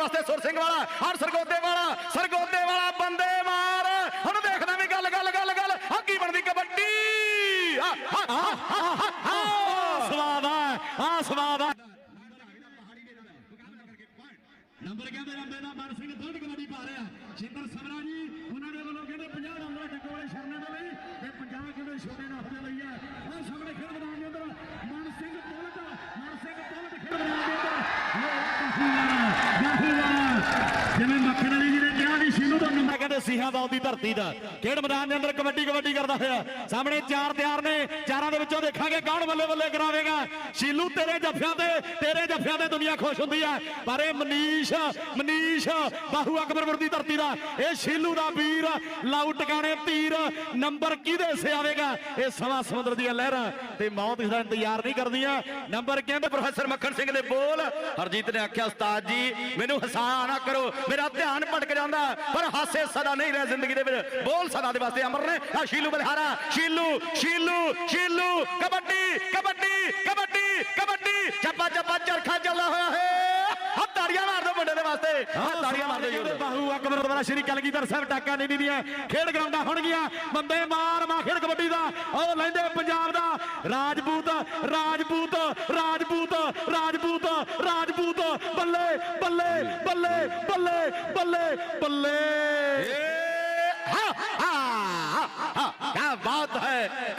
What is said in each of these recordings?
ਵਾਸਤੇ ਸੁਰ ਸਿੰਘ ਵਾਲਾ ਹਰ ਸਰਗੋਦੇ ਵਾਲਾ ਸਰਗੋਦੇ ਵਾਲਾ ਬੰਦੇ ਮਾਰ। ਹੁਣ ਦੇਖਦਾ ਵੀ ਗੱਲ ਗੱਲ ਗੱਲ ਗੱਲ ਆ ਕੀ ਬਣਦੀ ਕਬੱਡੀ। ਸਵਾਦ ਆ ਆ ਸਵਾਦ ਆ। ਨੰਬਰ ਕਹਿੰਦੇ ਲੰਬੇ ਦਾ ਮਨ ਸਿੰਘ ਦੁੱਧ ਕਬੱਡੀ ਪਾ ਰਿਹਾ ਸ਼ਿੰਦਰ ਸਮਰਾ ਜੀ ਉਹਨਾਂ ਦੇ ਵੱਲੋਂ ਕਹਿੰਦੇ 50 ਨੰਬਰ ਟੱਕੋ ਵਾਲੇ ਸ਼ਰਨੇ ਦੇ ਲਈ ਤੇ 50 ਕਹਿੰਦੇ ਛੋਟੇ ਨਾਥ ਦੇ ਲਈ ਹੈ ਉਹ ਸਾਹਮਣੇ ਖੇਡ ਮੈਦਾਨ ਦੇ ਅੰਦਰ ਮਨ ਸਿੰਘ ਪੁਲਟ ਮਨ ਸਿੰਘ ਪੁਲਟ ਖੇਡ ਮੈਦਾਨ ਦੇ ਅੰਦਰ ਇਹ ਜਿਵੇਂ ਮੱਖਣ ਵਾਲੀ ਜੀ ਨੇ ਕਿਹਾ ਵੀ ਸ਼ੀਨੂ ਦਾ ਦਾ ਦੀ ਧਰਤੀ ਦਾ। ਖੇਡ ਮੈਦਾਨ ਦੇ ਅੰਦਰ ਕਬੱਡੀ ਕਬੱਡੀ ਕਰਦਾ ਹੋਇਆ। ਸਾਹਮਣੇ ਚਾਰ ਤਿਆਰ ਨੇ। ਚਾਰਾਂ ਦੇ ਵਿੱਚੋਂ ਦੇਖਾਂਗੇ ਕੌਣ ਬੱਲੇ ਬੱਲੇ ਕਰਾਵੇਗਾ। ਸ਼ੀਲੂ ਤੇਰੇ ਜੱਫਿਆਂ ਤੇ, ਤੇਰੇ ਜੱਫਿਆਂ ਤੇ ਦੁਨੀਆ ਖੁਸ਼ ਹੁੰਦੀ ਹੈ। ਪਰ ਇਹ ਮਨੀਸ਼ ਮਨੀਸ਼, ਬਾਹੂ ਅਕਬਰਪੁਰ ਦੀ ਧਰਤੀ ਦਾ, ਇਹ ਸ਼ੀਲੂ ਦਾ ਵੀਰ ਲਾਊ ਟਿਕਾਣੇ ਤੀਰ, ਨੰਬਰ ਕਿਹਦੇ ਸੇ ਆਵੇਗਾ? ਇਹ ਸਵਾ ਸਮੁੰਦਰ ਦੀਆਂ ਲਹਿਰਾਂ ਤੇ ਮੌਤ ਦਾ ਇੰਤਜ਼ਾਰ ਨਹੀਂ ਕਰਦੀਆਂ। ਨੰਬਰ ਕਹਿੰਦੇ ਪ੍ਰੋਫੈਸਰ ਮੱਖਣ ਸਿੰਘ ਦੇ ਬੋਲ, ਹਰਜੀਤ ਨੇ ਆਖਿਆ, ਉਸਤਾਦ ਜੀ, ਮੈਨੂੰ ਹਸਾ ਨਾ ਕਰੋ, ਮੇਰਾ ਧਿਆਨ ਭਟਕ ਜਾਂਦਾ, ਪਰ ਹਾਸੇ ਸਦਾ ਨਹੀਂ ਰਹੇ ਜ਼ਿੰਦਗੀ ਦੇ ਵਿੱਚ। ਬੋਲ ਸਦਾ ਦੇ ਵਾਸਤੇ ਅਮਰ ਨੇ। ਆ ਸ਼ੀਲੂ ਬਲਹਾਰਾ, ਸ਼ੀਲੂ ਸ਼ੀਲੂ ਸ਼ੀਲੂ, ਕਬੱਡੀ ਕਬੱਡੀ ਕਬੱਡੀ ਚਰਖਾ ਚੱਲਾ ਹੋਇਆ ਹੈ। ਆ ਤਾੜੀਆਂ ਮਾਰ ਦਿਓ ਮੁੰਡੇ ਦੇ ਵਾਸਤੇ। ਆ ਤਾੜੀਆਂ ਮਾਰ ਦਿਓ ਜੀ ਬਾਹੂ ਅਕਬਰ ਦੁਆਰਾ ਸ਼੍ਰੀ ਕਲਗੀਧਰ ਸਾਹਿਬ ਟਾਕਾ ਨਹੀਂ ਦੀਆਂ ਖੇਡ ਗਰਾਊਂਡਾਂ ਹੋਣਗੀਆਂ। ਬੰਦੇ ਮਾਰ ਮਾ ਖੇਡ ਕਬੱਡੀ ਦਾ। ਉਹ ਲੈਂਦੇ ਪੰਜਾਬ ਦਾ। ਰਾਜਪੂਤ ਰਾਜਪੂਤ ਰਾਜਪੂਤ ਰਾਜਪੂਤ ਰਾਜਪੂਤ। ਬੱਲੇ ਬੱਲੇ ਬੱਲੇ ਬੱਲੇ ਬੱਲੇ ਬੱਲੇ।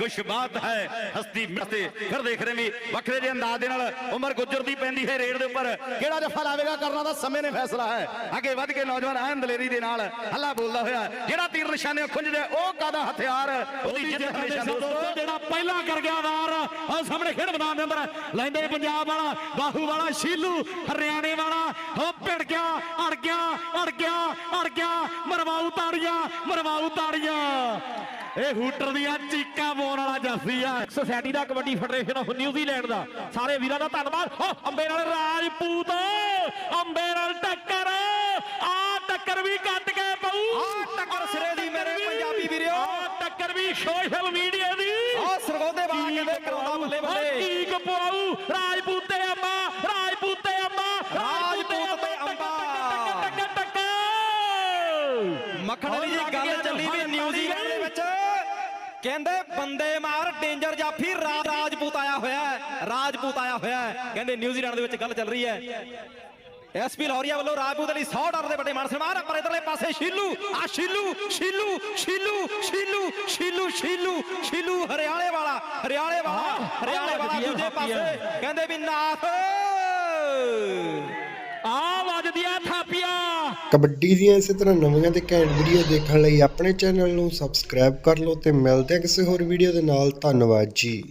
ਕੁਛ ਬਾਤ ਹੈ। ਹਸਤੀ ਮਸਤੇ ਫਿਰ ਦੇਖ ਰਹੇ ਵੀ ਵੱਖਰੇ ਜਿਹੇ ਅੰਦਾਜ਼ ਦੇ ਨਾਲ ਉਮਰ ਗੁੱਜਰ ਦੀ ਪੈਂਦੀ ਹੈ ਰੇਡ ਦੇ ਉੱਪਰ। ਕਿਹੜਾ ਜਫਾ ਲਾਵੇਗਾ ਕਰਨਾ ਤਾਂ ਸਮੇਂ ਨੇ ਫੈਸਲਾ ਹੈ। ਅੱਗੇ ਵੱਧ ਕੇ ਨੌਜਵਾਨ ਐਨ ਦਲੇਰੀ ਦੇ ਨਾਲ। ਹੱਲਾ ਬੋਲਦਾ ਹੋਇਆ ਜਿਹੜਾ ਤੀਰ ਨਿਸ਼ਾਨੇ ਖੁੰਝਦੇ ਉਹ ਕਾਦਾ ਹਥਿਆਰ? ਉਹਦੀ ਜਿੱਤ ਹਮੇਸ਼ਾ ਦੋਸਤੋ ਜਿਹੜਾ ਪਹਿਲਾਂ ਕਰ ਗਿਆ ਵਾਰ ਉਹ ਸਾਹਮਣੇ ਖੇਡ ਮੈਦਾਨ ਦੇ ਅੰਦਰ ਲੈਂਦੇ ਪੰਜਾਬ ਵਾਲਾ ਬਾਹੂ ਵਾਲਾ ਸ਼ੀਲੂ ਹਰਿਆਣੇ ਵਾਲਾ ਗਿਆ ਅੜ ਗਿਆ ਅੜ ਗਿਆ ਅੜ ਗਿਆ। ਮਰਵਾਉ ਤਾੜੀਆਂ ਮਰਵਾਉ ਤਾੜੀਆਂ। ਇਹ ਹੂਟਰ ਦੀਆਂ ਚੀਕਾਂ ਪਾਉਣ ਵਾਲਾ ਜਾਫੀ ਆ। Society the kabaddi federation of New Zealand ਦਾ। ਸਾਰੇ ਵੀਰਾਂ ਦਾ ਧੰਨਵਾਦ। ਓ ਅੰਬੇ ਨਾਲ ਰਾਜਪੂਤ ਅੰਬੇ ਨਾਲ ਟੱਕਰ। ਆ ਟੱਕਰ ਵੀ ਕੱਟ ਕੇ ਪਊ। ਟੱਕਰ ਸਿਰੇ ਦੀ ਮੇਰੇ ਪੰਜਾਬੀ ਵੀਰਿਓ। ਟੱਕਰ ਵੀ ਸੋਸ਼ਲ ਮੀਡੀਆ ਦੀ। ਆ ਸਰਗੋਦੇ ਬਾਗ ਕਹਿੰਦੇ ਕਰਾਉਂਦਾ ਬੱਲੇ ਬੱਲੇ। ਚੀਕ ਪਵਾਉ ਰਾਜਪੂਤੇ ਮੱਖਣ ਵਾਲੀ ਜੀ ਗੱਲ ਚੱਲੀ ਵੀ ਨਿਊਜ਼ੀਲੈਂਡ ਦੇ ਵਿੱਚ ਕਹਿੰਦੇ ਬੰਦੇ ਮਾਰ ਡੇਂਜਰ ਜਾਫੀ ਰਾਜਪੂਤ ਆਇਆ ਹੋਇਆ ਹੈ ਰਾਜਪੂਤ ਆਇਆ ਹੋਇਆ ਹੈ। ਕਹਿੰਦੇ ਨਿਊਜ਼ੀਲੈਂਡ ਦੇ ਵਿੱਚ ਗੱਲ ਚੱਲ ਰਹੀ ਹੈ। ਐਸਪੀ ਲੌਰੀਆ ਵੱਲੋਂ ਰਾਜਪੂਤ ਲਈ 100 ਡਾਲਰ ਦੇ ਵੱਡੇ ਮਾਨ ਸਨਮਾਨ ਪਰ ਇਧਰਲੇ ਪਾਸੇ ਸ਼ੀਲੂ ਆ ਸ਼ੀਲੂ ਸ਼ੀਲੂ ਸ਼ੀਲੂ ਸ਼ੀਲੂ ਸ਼ੀਲੂ ਸ਼ੀਲੂ ਸ਼ੀਲੂ ਹਰਿਆਣੇ ਵਾਲਾ ਹਰਿਆਣੇ ਵਾਲਾ ਹਰਿਆਣੇ ਵਾਲਾ ਦੂਜੇ ਪਾਸੇ ਕਹਿੰਦੇ ਵੀ ਨਾਥ। ਆ ਵੱਜਦੀਆਂ ਥਾਪੀਆਂ ਕਬੱਡੀ ਦੀਆਂ ਇਸੇ ਤਰ੍ਹਾਂ ਨਵੀਆਂ ਤੇ ਘੈਂਟ ਵੀਡੀਓ ਦੇਖਣ ਲਈ ਆਪਣੇ ਚੈਨਲ ਨੂੰ ਸਬਸਕ੍ਰਾਈਬ ਕਰ ਲਓ ਤੇ ਮਿਲਦੇ ਹਾਂ ਕਿਸੇ ਹੋਰ ਵੀਡੀਓ ਦੇ ਨਾਲ। ਧੰਨਵਾਦ ਜੀ।